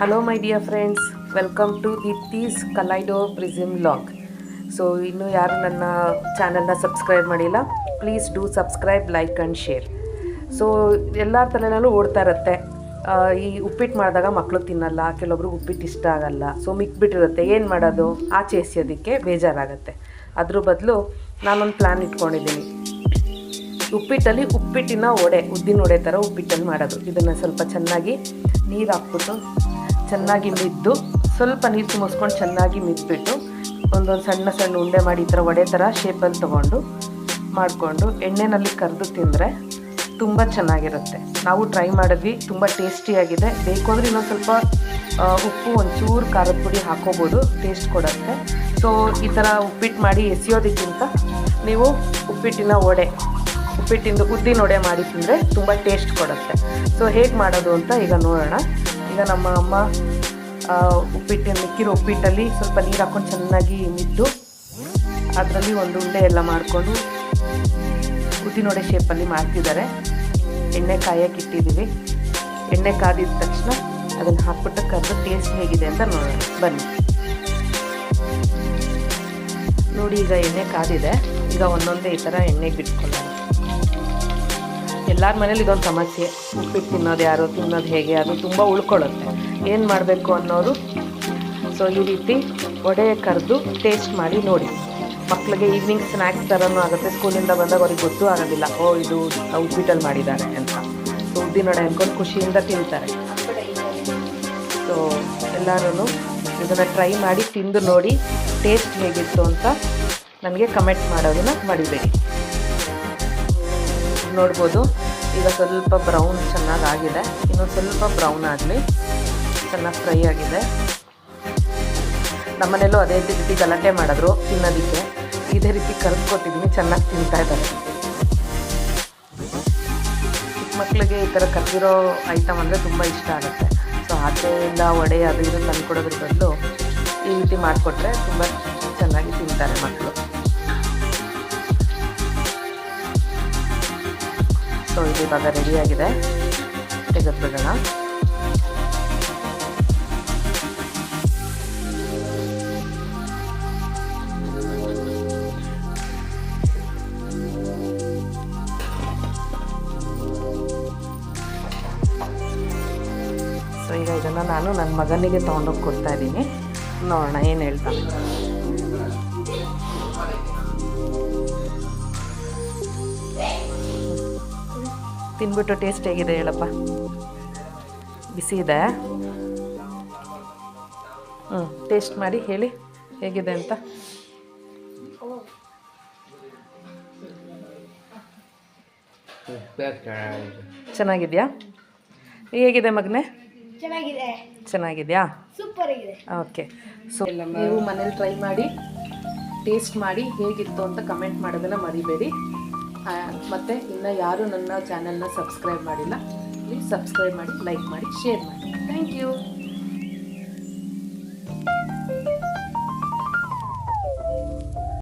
Hello my dear friends welcome to Deepti's kaleido prism log so ಇನ್ನೂ ಯಾರು ನನ್ನ ಚಾನಲ್ನ ಸಬ್ಸ್ಕ್ರೈಬ್ ಮಾಡಿಲ್ಲ please do subscribe like and share so ಎಲ್ಲ ತಲೆನಲ್ಲೂ ಓಡ್ತಾ ಇರುತ್ತೆ. ಈ ಉಪ್ಪಿಟ್ಟು ಮಾಡಿದಾಗ ಮಕ್ಕಳು ತಿನ್ನಲ್ಲ, ಕೆಲವೊಬ್ರಿಗೆ ಉಪ್ಪಿಟ್ಟು ಇಷ್ಟ ಆಗಲ್ಲ. ಸೊ ಮಿಕ್ಬಿಟ್ಟಿರುತ್ತೆ. ಏನು ಮಾಡೋದು? ಆಚೆ ಎಸೆಯೋದಕ್ಕೆ ಬೇಜಾರಾಗುತ್ತೆ. ಅದ್ರ ಬದಲು ನಾನೊಂದು ಪ್ಲ್ಯಾನ್ ಇಟ್ಕೊಂಡಿದ್ದೀನಿ. ಉಪ್ಪಿಟ್ಟಲ್ಲಿ ಉಪ್ಪಿಟ್ಟಿನ ಒಡೆ ಉದ್ದಿನ ಒಡೆ ಥರ ಉಪ್ಪಿಟ್ಟಲ್ಲಿ ಮಾಡೋದು. ಇದನ್ನು ಸ್ವಲ್ಪ ಚೆನ್ನಾಗಿ ನೀರು ಹಾಕ್ಬಿಟ್ಟು ಚೆನ್ನಾಗಿ ಮಿದ್ದು, ಸ್ವಲ್ಪ ನೀರು ತುಂಬಿಸ್ಕೊಂಡು ಚೆನ್ನಾಗಿ ಮಿದ್ಬಿಟ್ಟು, ಒಂದೊಂದು ಸಣ್ಣ ಸಣ್ಣ ಉಂಡೆ ಮಾಡಿ ಈ ಥರ ಒಡೆ ಥರ ಶೇಪಲ್ಲಿ ತೊಗೊಂಡು, ಮಾಡಿಕೊಂಡು ಎಣ್ಣೆನಲ್ಲಿ ಕರೆದು ತಿಂದರೆ ತುಂಬ ಚೆನ್ನಾಗಿರುತ್ತೆ. ನಾವು ಟ್ರೈ ಮಾಡಿದ್ವಿ, ತುಂಬ ಟೇಸ್ಟಿಯಾಗಿದೆ ಬೇಕು ಅಂದರೆ ಇನ್ನೊಂದು ಸ್ವಲ್ಪ ಉಪ್ಪು, ಒಂಚೂರು ಖಾರದ ಪುಡಿ ಹಾಕೋಬೋದು ಟೇಸ್ಟ್ ಕೊಡುತ್ತೆ. ಸೊ ಈ ಥರ ಉಪ್ಪಿಟ್ಟು ಮಾಡಿ ಎಸೆಯೋದಕ್ಕಿಂತ ನೀವು ಉಪ್ಪಿಟ್ಟಿನ ಒಡೆ ಉಪ್ಪಿಟ್ಟಿಂದು ಉದ್ದಿನ ವಡೆ ಮಾಡಿ ತಿಂದರೆ ತುಂಬ ಟೇಸ್ಟ್ ಕೊಡುತ್ತೆ. ಸೊ ಹೇಗೆ ಮಾಡೋದು ಅಂತ ಈಗ ನೋಡೋಣ. ಈಗ ನಮ್ಮ ಅಮ್ಮ ಉಪ್ಪಿಟ್ಟು ಮಿಕ್ಕಿರೋ ಉಪ್ಪಿಟ್ಟಲ್ಲಿ ಸ್ವಲ್ಪ ನೀರು ಹಾಕ್ಕೊಂಡು ಚೆನ್ನಾಗಿ ಮಿದ್ದು ಅದರಲ್ಲಿ ಒಂದು ಉಂಡೆ ಎಲ್ಲ ಮಾಡಿಕೊಂಡು ಉದ್ದಿನ ನೋಡೆ ಶೇಪಲ್ಲಿ ಮಾಡ್ತಿದ್ದಾರೆ. ಎಣ್ಣೆ ಕಾಯಕ್ಕೆ ಇಟ್ಟಿದ್ದೀವಿ. ಎಣ್ಣೆ ಕಾದಿದ ತಕ್ಷಣ ಅದನ್ನು ಹಾಕ್ಬಿಟ್ಟು ಕರೆದು ಟೇಸ್ಟ್ ಹೇಗಿದೆ ಅಂತ ನೋಡೋಣ. ಬನ್ನಿ. ನೋಡಿ ಈಗ ಎಣ್ಣೆ ಕಾದಿದೆ. ಈಗ ಒಂದೊಂದೇ ಈ ಥರ ಎಣ್ಣೆಗೆ ಬಿಟ್ಕೊಳ್ಳೋಣ. ಎಲ್ಲರ ಮನೇಲಿ ಇದೊಂದು ಸಮಸ್ಯೆ. ಉಪ್ಪಿಟ್ಟು ತಿನ್ನೋದು ಯಾರು, ತಿನ್ನೋದು ಹೇಗೆ, ಅದು ತುಂಬ ಉಳ್ಕೊಳ್ಳುತ್ತೆ. ಏನು ಮಾಡಬೇಕು ಅನ್ನೋರು ಸೊ ಈ ರೀತಿ ವಡೆ ಕರೆದು ಟೇಸ್ಟ್ ಮಾಡಿ ನೋಡಿ. ಮಕ್ಕಳಿಗೆ ಈವ್ನಿಂಗ್ ಸ್ನ್ಯಾಕ್ಸ್ ಥರನೂ ಆಗುತ್ತೆ. ಸ್ಕೂಲಿಂದ ಬಂದಾಗ ಅವ್ರಿಗೆ ಗೊತ್ತೂ ಆಗೋದಿಲ್ಲ. ಓ, ಇದು ಉಪ್ಪಿಟ್ಟಲ್ಲಿ ಮಾಡಿದ್ದಾರೆ ಅಂತ. ಸೊ ಉದ್ದಿನ ವಡೆ ಅಂದ್ಕೊಂಡು ಖುಷಿಯಿಂದ ತಿಂತಾರೆ. ಸೊ ಎಲ್ಲರೂ ಇದನ್ನು ಟ್ರೈ ಮಾಡಿ ತಿಂದು ನೋಡಿ ಟೇಸ್ಟ್ ಹೇಗಿತ್ತು ಅಂತ ನನಗೆ ಕಮೆಂಟ್ ಮಾಡೋದನ್ನು ಮಾಡಿಬೇಡಿ. ನೋಡ್ಬೋದು. ಈಗ ಸ್ವಲ್ಪ ಬ್ರೌನ್ ಚೆನ್ನಾಗಿ ಆಗಿದೆ ಸ್ವಲ್ಪ ಬ್ರೌನ್ ಆಗಲಿ, ಚೆನ್ನಾಗಿ ಫ್ರೈ ಆಗಿದೆ. ನಮ್ಮನೇಲೂ ಅದೇ ರೀತಿ ಗಲಾಟೆ ಮಾಡಿದ್ರು ತಿನ್ನೋದಕ್ಕೆ ಇದೇ ರೀತಿ ಕಲ್ತ್ಕೊತಿದ್ದೀನಿ ಚೆನ್ನಾಗಿ ತಿಂತಾ ಇದ್ದಾರೆ. ಚಿಕ್ಕ ಮಕ್ಕಳಿಗೆ ಈ ಥರ ಕಲ್ತಿರೋ ಐಟಮ್ ಅಂದರೆ ತುಂಬ ಇಷ್ಟ ಆಗುತ್ತೆ. ಸೊ ಆಚೆಯಿಂದ ವಡೆ ಅದು ಇದು ತಂದುಕೊಡೋದ್ರ ಬದಲು ಈ ರೀತಿ ಮಾಡಿಕೊಟ್ರೆ ತುಂಬ ಚೆನ್ನಾಗಿ ತಿಂತಾರೆ ಮಕ್ಕಳು ಸೊ ಇದು ಇವಾಗ ರೆಡಿಯಾಗಿದೆ ತೆಗೆದುಬಿಡೋಣ ಸೊ ಈಗ ಇದನ್ನು ನಾನು ನನ್ನ ಮಗನಿಗೆ ತೊಗೊಂಡೋಗಿ ಕೊಡ್ತಾ ಇದ್ದೀನಿ. ನೋಡೋಣ, ಏನು ಹೇಳ್ತಾನೆ. ತಿನ್ಬಿಟ್ಟು ಟೇಸ್ಟ್ ಹೇಗಿದೆ ಹೇಳಪ್ಪ. ಬಿಸಿ ಇದೆ. ಹ್ಞೂ ಟೇಸ್ಟ್ ಮಾಡಿ ಹೇಳಿ ಹೇಗಿದೆ ಅಂತ. ಚೆನ್ನಾಗಿದೆಯಾ? ಹೇಗಿದೆ ಮಗನೇ? ಚೆನ್ನಾಗಿದೆ. ಚೆನ್ನಾಗಿದೆಯಾ? ಸೂಪರ್ ಆಗಿದೆ ಓಕೆ ಸೊ ನೀವು ಮನೇಲಿ ಟ್ರೈ ಮಾಡಿ ಟೇಸ್ಟ್ ಮಾಡಿ ಹೇಗಿತ್ತು ಅಂತ ಕಮೆಂಟ್ ಮಾಡೋದನ್ನು ಮರಿಬೇಡಿ. ಮತ್ತೆ ಇನ್ನು ಯಾರು ನನ್ನ ಚಾನಲ್ನ ಸಬ್ಸ್ಕ್ರೈಬ್ ಮಾಡಿಲ್ಲ ಪ್ಲೀಸ್ ಸಬ್ಸ್ಕ್ರೈಬ್ ಮಾಡಿ ಲೈಕ್ ಮಾಡಿ ಶೇರ್ ಮಾಡಿ. Thank you